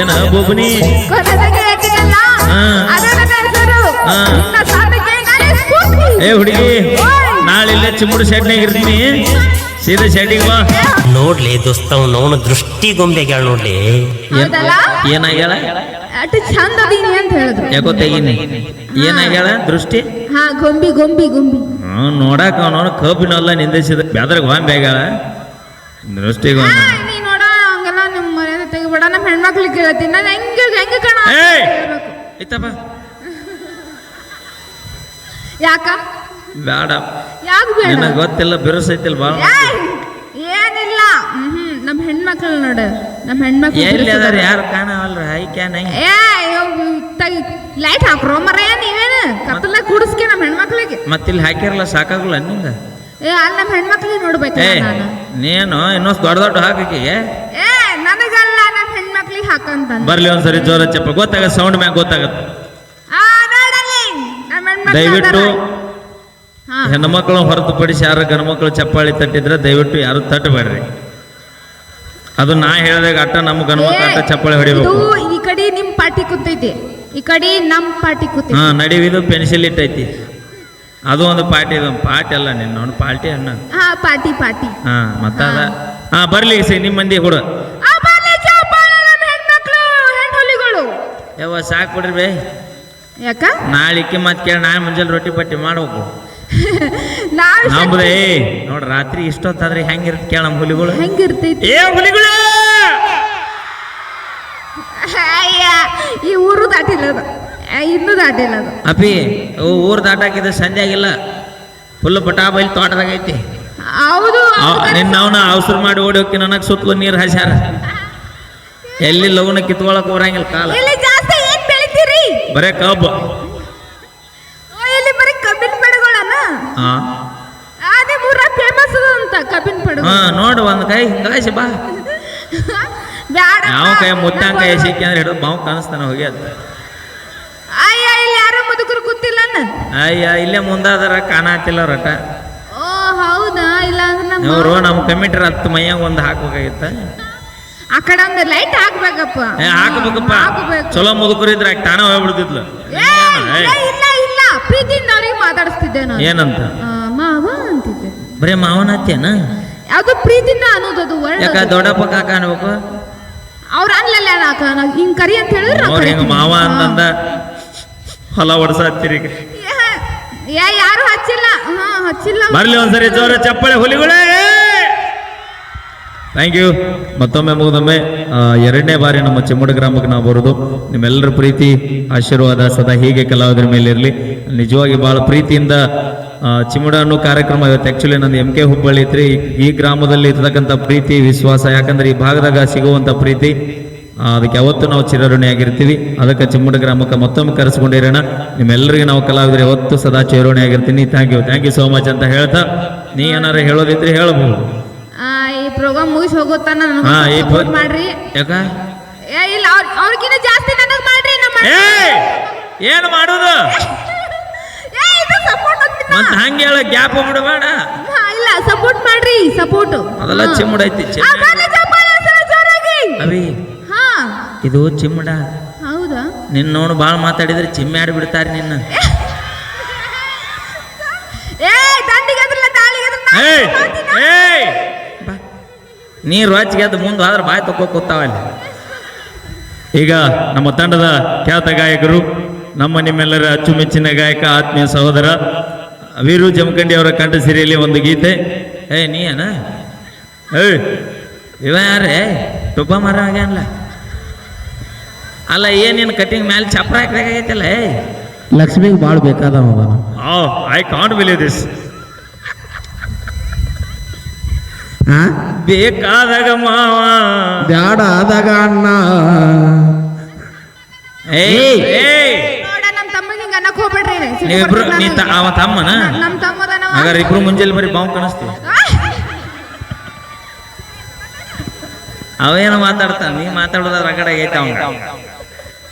ಏನ ಬೊಬ್ಬನಿ. ಏ ಹುಡುಗಿ. ನಾಳೆ ಇಲ್ಲೇ ಚಿಮ್ಮುಡು ಶೆಡ್ನಾಗ ಇರ್ತೀನಿ. ಸೀದಾ ಶೆಡ್ಡಿಗೆ ಬಾ. ನೋಡ್ಲಿ ದೋಸ್ತ ಅವನು ದೃಷ್ಟಿ ಗೊಂಬೆಗ್ಯಾಳ ನೋಡ್ಲಿ? ಏನಾಗ್ಯಾಳ? ಅಷ್ಟು ಚಂದ ಅದೀನಿ ಅಂತ ಹೇಳಿದ್ರು. ಯಾಕೋ ತೆಗೀನಿ? ಏನಾಗ್ಯಾಳ ದೃಷ್ಟಿ? ಹಾ ಗೊಂಬಿ ಗೊಂಬಿ ಗೊಂಬಿ. ನೋಡಾಕ ಅವನವನು ಕಬ್ಬಿನಲ್ಲ ನಿಂದಿಸಿದ. ಬೆದ್ರಗ್ ಬಾಂಬೆ ಆಗ್ಯಾಳ? ದೃಷ್ಟಿಗೆ ನಮ್ಮ ಹೆಣ್ಮಕ್ಳಿಗೆ ಕೇಳ್ತೀನಿ. ನಾನು ಹೆಂಗೆ ಹೆಂಗೆ ಕಣ? ಏಯ್! ಇತ್ತಪ್ಪ ಯಾಕ? ಬೇಡ ಯಾಕೆ ಬೇಡ? ನಿನಗೆ ಗೊತ್ತಿಲ್ಲ ಬಿರುಸೈತಿಲ್ಲ ಭಾಳ ಏಯ್! ಏನಿಲ್ಲ. ಹ್ಮ್ ನಮ್ಮ ಹೆಣ್ಮಕ್ಳು ನೋಡು. ನಮ್ಮ ಹೆಣ್ಮಕ್ಳು ಎಲ್ಲಿ ಅದಾರ. ಯಾರು ಕಾಣವಲ್ರ? ಐ ಕ್ಯಾನ್ ಐ ಏ ಲೈಟ್ ಹಾಕ್ರೋ ಮರ ನೀವೇನು? ಕತ್ತಲ ಕೂಡಿಸ್ಕೆ ನಮ್ಮ ಹೆಣ್ಮಕ್ಳಿಗೆ. ಮತ್ತಿಲ್ಲಿ ಹಾಕಿರಲ್ಲ ಸಾಕಾಗಲ್ಲ ನಿಂಗ? ಏ ಅಲ್ಲಿ ನಮ್ಮ ಹೆಣ್ಮಕ್ಳಿಗೆ ನೋಡ್ಬೇಕು ಏ ನಾನು. ನೀನು ಇನ್ನೊಂದು ದೊಡ್ಡ ದೊಡ್ಡ ಹಾಕಿಗೆ ಏ ನನಗಲ್ಲ. ಬರ್ಲಿ ಒಂದ್ಸರಿ ಜೋರ ಚಪ್ಪ. ಗೊತ್ತಾಗ ಸೌಂಡ್ ಮ್ಯಾಗ ಗೊತ್ತಾಗತ್ತೆ. ದಯವಿಟ್ಟು ಹೆಣ್ಣು ನಮ್ಮ ಹೊರತು ದಯವಿಟ್ಟು ಯಾರ ಗಂಡು ಹೆಣ್ಮಕ್ಳು ಹೊರತುಪಡಿಸಿ ಯಾರು ಗಂಡ್ಮಕ್ಳು ಚಪ್ಪಾಳಿ ತಟ್ಟಿದ್ರೆ ದಯವಿಟ್ಟು ಯಾರು ತಟ್ಟಬೇಡ್ರಿ. ಅದು ನಾ ಹೇಳಿದಾಗ ಅಟ್ಟ ನಮ್ಮ ಗಂಡ್ಮಕ್ಳು ಅಟ್ಟ ಚಪ್ಪಾಳಿ ಹೊಡಿಬೇಕು. ಈ ಕಡೆ ನಿಮ್ ಪಾರ್ಟಿ ಕೂತೈತಿ. ಈ ಕಡೆ ನಮ್ ಪಾರ್ಟಿ ಕೂತೈತಿ. ಹಾ ನಡಿವಿದು ಪೆನ್ಸಿಲ್ ಇಟ್ಟೈತಿ. ಅದು ಒಂದು ಪಾರ್ಟಿ ಇದು ಪಾರ್ಟಿ ಅಲ್ಲ ನಿನ್ನ ಒಂದು ಪಾರ್ಟಿ ಅಣ್ಣ. ಹಾ ಪಾರ್ಟಿ ಪಾರ್ಟಿ. ಹಾ ಮತ್ತ ಹಾ. ಬರ್ಲಿ ಸಿ ನಿಮ್ಮ ಮಂದಿ ಕೂಡ. ಯಾವ ಸಾಕು ಬಿಡ್ರಿ ಬೇ. ಯಾಕ? ನಾಳಿಕ್ಕೆ ಮತ್ತೆ ಕೇಳಿ ನಾಳೆ ಮುಂಜಾನೆ ರೊಟ್ಟಿ ಪಟ್ಟಿ ಮಾಡ್ಬೇಕು. ನಾವ್ ನಮ್ದೇ ನೋಡ್ರಿ ರಾತ್ರಿ ಇಷ್ಟೊತ್ತಾದ್ರೆ ಹೆಂಗಿರುತ್ತೆ ಕೇಳ ನಮ್ಮ ಹುಲಿಗಳು? ಹೆಂಗಿರ್ತೈತಿ? ಏ ಹುಲಿಗಳು! ಅಯ್ಯ ಈ ಊರು ದಾಟಿಲ್ಲ ಅದು. ಆ, ಇನ್ನೂ ದಾಟಿಲ್ಲ ಅದು. ಅಪಿ ಅವು ಊರ್ ದಾಟಾಕಿದ ಸಂಜೆ ಆಗಿಲ್ಲ. ಫುಲ್ ಬಟಾ ಬೈಲ್ ತೋಟದಾಗ ಐತಿ. ಹೌದು. ನಿನ್ನ ಅವನ ಅವಸರ ಮಾಡಿ ಓಡಿ ಹೋಗಿ ನನಗೆ ಸುತ್ತಲೂ ನೀರು ಹಾಸ್ಯಾರ. ಎಲ್ಲಿ ಲಗುನ ಕಿತ್ಕೊಳಕ್ ಬರಂಗಿಲ್ಲ ಕಾಲ. ಇಲ್ಲಿ ಬರೇ ಕಬ್ಬು ಇಲ್ಲಿ ಬರೀ ಕಬ್ಬಿನ ಪಡಗಳನ್ನ? ಹಾ. ಅದೇ ಮೂರ ಫೇಮಸ್ ಅಂತ ಕಬ್ಬಿನ ಪಡಗಳು. ಹಾ ನೋಡು ಒಂದ್ ಕೈ ಹಿಂಗಾಸಿ ಬಾ. ಬ್ಯಾಡ ಯಾವ ಕೈ ಮುತ್ತಾಂಗ ಕೈ ಸಿಕ್ಕಿ ಅಂದ್ರೆ ಹಿಡಿದು ಬಾವು ಕಾಣಿಸ್ತಾನ ಹೋಗಿ ಅದ ಅಯ್ಯ ಇಲ್ಲಿ ಯಾರೋ ಮುದುಕರು ಗೊತ್ತಿಲ್ಲ ಅಯ್ಯ ಇಲ್ಲೇ ಮುಂದಾದ್ರ ಕಾಣತಿಲ್ಲ ರಟ. ಓ ಹೌದಾ? ಇಲ್ಲ ಅಂದ್ರೆ ಇವರು ನಮ್ಮ ಕಮಿಟ್ರ್ ಹತ್ತು ಮೈಯಾಗ ಒಂದು ಹಾಕ್ಬೇಕಾಗಿತ್ತ. ಆ ಕಡೆ ಒಂದು ಲೈಟ್ ಹಾಕ್ಬೇಕಪ್ಪ. ಏ ಹಾಕ್ಬೇಕಪ್ಪ. ಹಾಕ್ಬೇಕು. ಚಲೋ ಮುದುಕರು ಇದ್ರೆ ಆಕೆ ತಾನೇ ಹೋಗ್ಬಿಡ್ತಿದ್ಲು. ಏ, ಇಲ್ಲ ಇಲ್ಲ ಇಲ್ಲ. ಪ್ರೀತಿಯಿಂದ ಅವ್ರಿಗೆ ಮಾತಾಡಿಸ್ತಿದ್ದೆ ನಾನು. ಏನಂತ? ಆ, ಮಾವ ಅಂತಿದ್ದೆ. ಬರೇ ಮಾವನ ಹತ್ತೇನ ಅದು ಪ್ರೀತಿಯಿಂದ ಅನ್ನೋದದು ಯಾಕ ವರ್ಡ್ ದೊಡ್ಡಪ್ಪ ಕಾಕ ಅನ್ಬೇಕು? ಅವ್ರ ಅನ್ಲಲ್ಲ ನಾಕ ಹಿಂಗ್ ಕರಿ ಅಂತ ಹೇಳಿದ್ರೆ ನಾವ್ ಅವ್ರ ಹಿಂಗ ಕರಿತೀವಿ. ಮಾವ. ಅಂತಂದ ಹೊಲ ಹೊಡ್ಸ ಹತ್ತಿರಿ ಏ, ಏ ಯಾರು ಹಚ್ಚಿಲ್ಲ. ಹಾ ಹಚ್ಚಿಲ್ಲ. ಬರ್ಲಿ ಒಂದ್ಸರಿ ಜೋರ ಚಪ್ಪಳೆ ಹುಲಿಗಳೇ. ಥ್ಯಾಂಕ್ ಯು ಮತ್ತೊಮ್ಮೆ ಮುಗಿದೊಮ್ಮೆ ಎರಡನೇ ಬಾರಿ ನಮ್ಮ ಚಿಮ್ಮಡ ಗ್ರಾಮಕ್ಕೆ ನಾವು ಬರೋದು ನಿಮ್ಮೆಲ್ಲರ ಪ್ರೀತಿ ಆಶೀರ್ವಾದ ಸದಾ ಹೀಗೆ ಕಲಾವಿದರ ಮೇಲೆ ಇರಲಿ. ನಿಜವಾಗಿ ಭಾಳ ಪ್ರೀತಿಯಿಂದ ಚಿಮುಡ ಚಿಮ್ಮಡ ಅನ್ನೋ ಕಾರ್ಯಕ್ರಮ ಇವತ್ತು ಆ್ಯಕ್ಚುಲಿ ನಂದು ಎಂ ಕೆ ಹುಬ್ಬಳ್ಳಿ ಐತ್ರಿ. ಈ- ಗ್ರಾಮದಲ್ಲಿ ಇರ್ತಕ್ಕಂಥ ಪ್ರೀತಿ ವಿಶ್ವಾಸ ಯಾಕಂದ್ರೆ ಈ ಭಾಗದಾಗ ಸಿಗುವಂಥ ಪ್ರೀತಿ ಅದಕ್ಕೆ ಯಾವತ್ತೂ ನಾವು ಚಿರಋಣಿಯಾಗಿರ್ತೀವಿ. ಅದಕ್ಕೆ ಚಿಮ್ಮಡ ಗ್ರಾಮಕ್ಕೆ ಮತ್ತೊಮ್ಮೆ ಕರೆಸ್ಕೊಂಡಿರೋಣ. ನಿಮ್ಮೆಲ್ಲರಿಗೆ ನಾವು ಕಲಾವಿದರೆ ಯಾವತ್ತೂ ಸದಾ ಚಿರೋಣಿಯಾಗಿರ್ತೀನಿ thank you thank you so much ಅಂತ ಹೇಳ್ತಾ ನೀ ಏನಾರ ಹೇಳೋದಿದ್ರೆ ಹೇಳಬಹುದು. ಆ, ಈ ಪ್ರೋಗ್ರಾಮ್ ಮುಗಿಸ್ ಹೋಗುತ್ತಾನ ಹಾ ಈ ಸಪೋರ್ಟ್ ಮಾಡ್ರಿ. ಯಾಕ? ಏ ಇಲ್ಲ ಅವ್ರ ಅವ್ರಿಗಿನ್ನ ಜಾಸ್ತಿ ನನಗೆ ಮಾಡ್ರಿ ನಮ್ಮ ಏ ಏನು ಮಾಡೋದು? ಏ ಇದು ಸಪೋರ್ಟ್ ಮತ್ ಹಂಗೆ ಹೇಳ ಗ್ಯಾಪ್ ಬಿಡಬೇಡ ಇಲ್ಲ ಸಪೋರ್ಟ್ ಮಾಡ್ರಿ ಸಪೋರ್ಟ್ ಅದೆಲ್ಲ ಚಿಮ್ಮುಡ ಐತಿ ಅವಿ ಹಾ. ಇದು ಚಿಮ್ಮಡ. ಹೌದಾ? ನಿನ್ನ ನೋಡು ಭಾಳ ಮಾತಾಡಿದ್ರೆ ಚಿಮ್ಮಾಡಿ ಬಿಡ್ತಾರೆ ನಿನ್ನ. ಏ ದಂಡಿಗೆ ಅದ್ರಲ್ಲ ತಾಳಿಗೆ ಅದ್ರಲ್ಲ ಏಯ್. ಏಯ್. ನೀರು ಹಚ್ಚಿಗೆದ್ದು ಅದು ಮುಂದೆ ಆದ್ರೆ ಬಾಯಿ ತಕೋ ಕೂತಾವಲ್ಲಿ ಈಗ ನಮ್ಮ ತಂಡದ ಖ್ಯಾತ ಗಾಯಕರು ನಮ್ಮ ನಿಮ್ಮೆಲ್ಲರ ಅಚ್ಚುಮೆಚ್ಚಿನ ಗಾಯಕ ಆತ್ಮೀಯ ಸಹೋದರ ವೀರು ಜಮಖಂಡಿ ಅವರ ಕಂಠ ಸಿರಿಯಲ್ಲಿ ಒಂದು ಗೀತೆ. ಏ ನೀ ಏನ ಏಯ್ ಇವ ಯಾರೇ ತುಪ್ಪ ಮರ ಆಗ್ಯಾನಲ್ಲ ಅಲ್ಲ ಏನೇನು ಕಟಿಂಗ್ ಮ್ಯಾಲೆ ಚಪ್ರ ಹಾಕ್ಬೇಕಾಗೈತಲ್ಲ ಏ ಲಕ್ಷ್ಮಿಗೆ ಭಾಳ ಬೇಕಾದ. ಐ ಕಾಂಟ್ ಬಿಲೀವ್ ದಿಸ್ ಹಾ ಬೇಕಾದಾಗ ಮಾವ. ಬ್ಯಾಡ ಆದಾಗ ಅಣ್ಣ. ಏಯ್ ನಮ್ಮ ತಮ್ಮಗೆ ಹಿಂಗ ಅನ್ನಕ್ ಹೋಗ್ಬೇಡ್ರಿ. ನೀವಿಬ್ರು ನೀ ತ- ನನಗೆ. ಅವ ತಮ್ಮನ? ನ- ನಮ್ ತಮ್ಮದನವ. ಹಾಗಾದ್ರೆ ಇಬ್ರು ಮುಂಜಾನೆ ಬರೀ ಬಾವು ಕಾಣಿಸ್ತೀವಿ. ಅವೇನ ಮಾತಾಡ್ತಾನ? ನೀ ಮಾತಾಡೋದ್ರ ಕಡೆ ಐತ ಅವನು.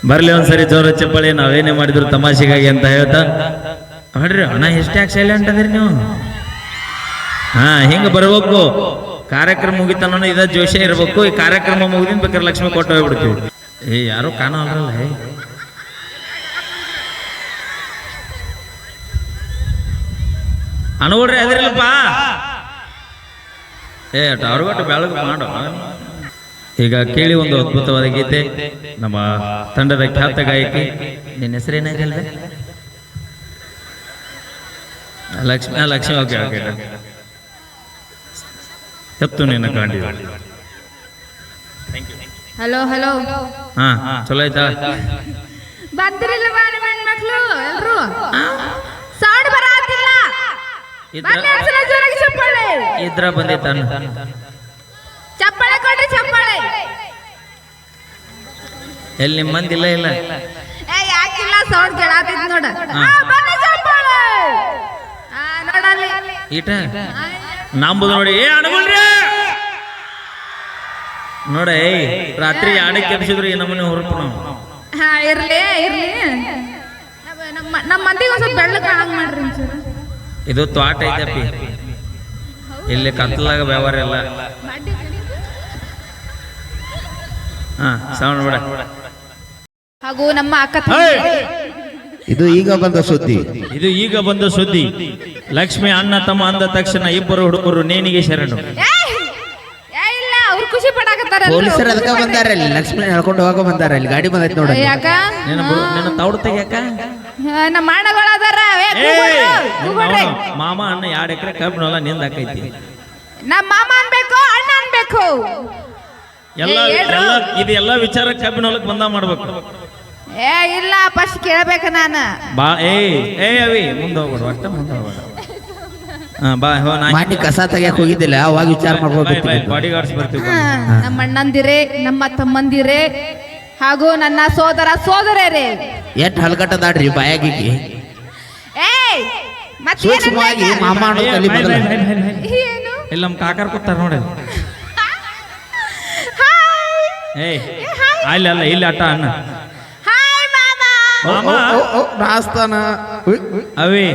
ಬರ್ಲಿ ಒಂದ್ಸರಿ ಜೋರ ಚಪ್ಪಳಿ ನಾವೇನೇ ಮಾಡಿದ್ರು ತಮಾಷೆಗಾಗಿ ಅಂತ ಹೇಳ್ತಾ. ನೋಡ್ರಿ ಅಣ್ಣ ಎಷ್ಟ್ಯಾಕೆ ಸೈಲೆಂಟ್ ಅದಿರಿ ನೀವು? ಹಾ ಹಿಂಗ ಬರ್ಬೇಕು. ಕಾರ್ಯಕ್ರಮ ಮುಗಿತನ ಇದ ಜೋಶ ಇರಬೇಕು. ಈ ಕಾರ್ಯಕ್ರಮ ಮುಗಿದಿನ ಬೇಕಾದ್ರೆ ಲಕ್ಷ್ಮಿ ಕೊಟ್ಟು ಹೋಗ್ಬಿಡ್ತೀವಿ. ಏ, ಯಾರು ಕಾಣಲ್ರಲ್ಲ ಏ. ಅನುಗುಡ್ರಿ ಅದಿರಲ್ಲಪ್ಪ ಏ ಅವ್ರಿಗೊಟ್ಟು ಬೆಳಗ್ಗೆ ಮಾಡು. ಈಗ ಕೇಳಿ ಒಂದು ಅದ್ಭುತವಾದ ಗೀತೆ. ನಮ್ಮ ತಂಡದ ಖ್ಯಾತ ಗಾಯಕಿ. ನಿನ್ನ ಹೆಸರೇನಾಗಲ್ವೇ ಲಕ್ಷ್ಮಿ ಲಕ್ಷ್ಮಿ, ಓಕೆ ಓಕೆ. ಎತ್ತು ನಿನ್ನ ಕಾಂಡಿ ಹಲೋ ಹಲೋ ಹಾ ಚಲೋ ಆಯ್ತಾ? ಬಂದ್ರಿಲ್ಲ ಬಾಳ ಹೆಣ್ಮಕ್ಳು ಎಲ್ರು? ಸೌಂಡ್ ಬರಾತಿಲ್ಲ. ಇದ್ರ ಬಂದಿತ್ತ ಚಪ್ಪಾಳೆ. ಕೊಡ್ರಿ ಚಪ್ಪಾಳೆ. ಎಲ್ಲಿ ನಿಮ್ಮ ಮಂದಿ ಇಲ್ಲ ಇಲ್ಲ? ಏ ಯಾಕಿಲ್ಲ ಸೌಂಡ್ ಕೇಳಾತೈತಿ ನೋಡ. ಬರ್ಲಿ ಚಪ್ಪಾಳೆ. ಆ ನೋಡಲ್ಲಿ. ಇಟ ನಂಬುದು ನೋಡಿ. ಏ ಅಣಗುಳ್ರಿ ನೋಡ ಏಯ್ ರಾತ್ರಿ ಯಾಡಕ್ಕೆ ಎಬ್ಸಿದ್ರು ಈ ನಮ್ಮನೆ ಹೊರಪು ನಾವು. ಹಾ ಇರ್ಲಿ ಇರ್ಲಿ. ನಮ್ಮ- ನಮ್ಮ ಮಂದಿಗೆ ಬೆಳ್ಳ ಸ್ವಲ್ಪ ಬೆಳ್ಳಕ್ಕೆ ಕಾಣಂಗ್ ಮಾಡ್ರಿ ಒಂಚೂರು. ಇದು ತ್ವಾಟ ಐತಪ್ಪಿ ಇಲ್ಲಿ ಕತ್ಲಾಗ ವ್ಯವಹಾರ ಇಲ್ಲ. ಹಾ ಸೌಂಡ್ ಬಿಡ ಹಾಗೂ ನಮ್ಮ ಅಕ್ಕ ಇದು ಈಗ ಬಂದ ಸುದ್ದಿ. ಇದು ಈಗ ಬಂದ ಸುದ್ದಿ. ಲಕ್ಷ್ಮಿ ಅಣ್ಣ ತಮ್ಮ ಅಂದ ತಕ್ಷಣ ಇಬ್ಬರು ಹುಡುಗರು ನೇಣಿಗೆ ಶರಣು ಏಯ್! ಏ ಇಲ್ಲ ಅವ್ರು ಖುಷಿ ಪಡಾಕತ್ತಾರ ಪೊಲೀಸರು ಅದಕ್ಕ ಬಂದಾರ ಇಲ್ಲಿ ಲಕ್ಷ್ಮಿ ಹೇಳ್ಕೊಂಡು ಹೋಗೋ ಬಂದಾರ ಇಲ್ಲಿ ಗಾಡಿ ಬಂದೈತಿ ನೋಡ ಯಾಕ? ನಿನ್ನ ತೌಡ ನಿನ್ನ ತೌಡು ತೆಗಿಯಾಕ ಆ, ನಮ್ಮ ಅಣ್ಣಗಳು ಅದಾರ. ಏ. ಮಾಮ ಅಣ್ಣ ಎರಡು ಎಕರೆ ಕಬ್ಬಿನ ಹೊಲ ನಿಂದ ಹಾಕೈತಿ. ನಮ್ಮ ಮಾಮ ಅನ್ಬೇಕು ಅಣ್ಣ ಅನ್ಬೇಕು. ಎಲ್ಲ ಏ, ಹೇಳ್ರು. ಎಲ್ಲ ಇದು ಎಲ್ಲ ವಿಚಾರ ಕಬ್ಬಿನ ಹೊಲಕ್ಕೆ ಬಂದ ಮಾಡ್ಬೇಕು. ಏ ಇಲ್ಲ ಫಸ್ಟ್ ಕೇಳ್ಬೇಕು ನಾನು. ಬಾ ಏ ಏ ಅವಿ ಮುಂದೆ ಹೋಗ್ಬೇಡ ಅಷ್ಟೇ ಮುಂದೆ ಹೋಗ್ಬೇಡ. ಬಾ ಹೋ ನಾ ಮಾಡಿ ಕಸ ತೆಗಿಯಕ್ ಹೋಗಿದ್ದಿಲ್ಲ ಅವಾಗ ವಿಚಾರ ಮಾಡ್ಬೋದು ಬಾಡಿ ಗಾರ್ಡ್ಸ್ ಬರ್ತೀವಿ ಹಾ, ನಮ್ಮ ಅಣ್ಣಂದಿರೇ ನಮ್ಮ ತಮ್ಮಂದಿರೆ ಹಾಗೂ ನನ್ನ ಸೋದರ ಸೋದರರೇ. ಎಟ್ ಹಲ್ಗಟ್ಟದಾಡ್ರಿ ಬಾಯಾಗಿಗಿ ಏಯ್ ಮತ್ತೆ ಸೂಕ್ಷ್ಮವಾಗಿ ಮಾಮ ಅನ್ನೋ ಏ, ತಲಿ ಬೈ, ಬೈ. ಏನು? ಇಲ್ಲಿ ನಮ್ಮ ಕಾಕರ್ ಕೂತಾರ ನೋಡಿ. ಹಾಯ್ ಏಯ್ ಅಲ್ಲಿ ಅಲ್ಲ ಇಲ್ಲಿ ಅಟ್ಟ ಅಣ್ಣ. ಹಾಯ್ ಮಾಮ. ಮಾಮ ನಾಸ್ತಾನ. ಅವಿ.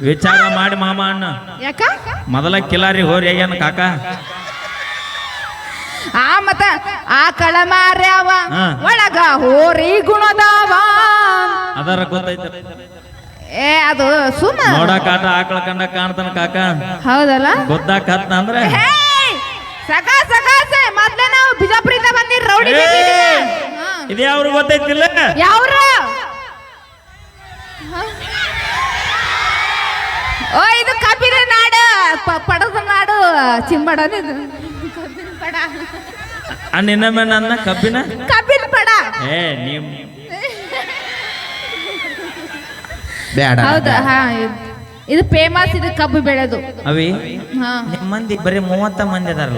ವಿಚಾರ ಮಾಡಿ ಮಾಮ ಅಣ್ಣ. ಯಾಕ? ಮೊದಲ ಕಿಲಾರಿ ಹೋರಿ ಏನು ಕಾಕ. ಆ ಮತ ಆ ಕಳಮಾರ್ಯಾವ ಹಾ. ಒಳಗ ಹೋರಿ ಗುಣದಾವ. ಅದರ ಗೊತ್ತೈತೆ. ಏ ಅದು ಸುಮ್ಮ ನೋಡಕ್ ಆಟ ಆಕಳ ಕಂಡ ಕಾಣ್ತಾನ ಕಾಕ. ಹೌದಲ್ಲ? ಗೊತ್ತಾಕ ಅಂದ್ರೆ? ಹೇಯ್! ಸಕ ಸಕಾಸೆ ಮೊದ್ಲೇ ನಾವು ಬಿಜಾಪುರಿಂದ ಬಂದಿರ ರೌಡಿ ಏ, ಬಿದ್ದಿದ್ದೀವಿ. ಹಾ. ಇದು ಯಾವ್ರು ಗೊತ್ತೈತಿಲ್ಲ? ಯಾವ್ರು ಹ? ಓ ಇದು ಕಬ್ಬಿನ ನಾಡು. ಪ- ಪಡದ ನಾಡು. ಚಿಂಬಡನ ಇದು ಕಬ್ಬಿನ ಪಡ ನನ್ನ ಕಬ್ಬಿನ? ಕಬ್ಬಿನ ಪಡ. ಏ ನೀವ್ ಬೇಡ ಹೌದಾ ಹಾ ಇದು- ಇದು ಫೇಮಸ್ ಇದು ಕಬ್ಬು ಬೆಳೆದು. ಅವಿ ಹಾ. ನಿಮ್ ಮಂದಿ ಬರೀ ಮೂವತ್ತ ಮಂದಿ ಅದಾರಲ್ಲ.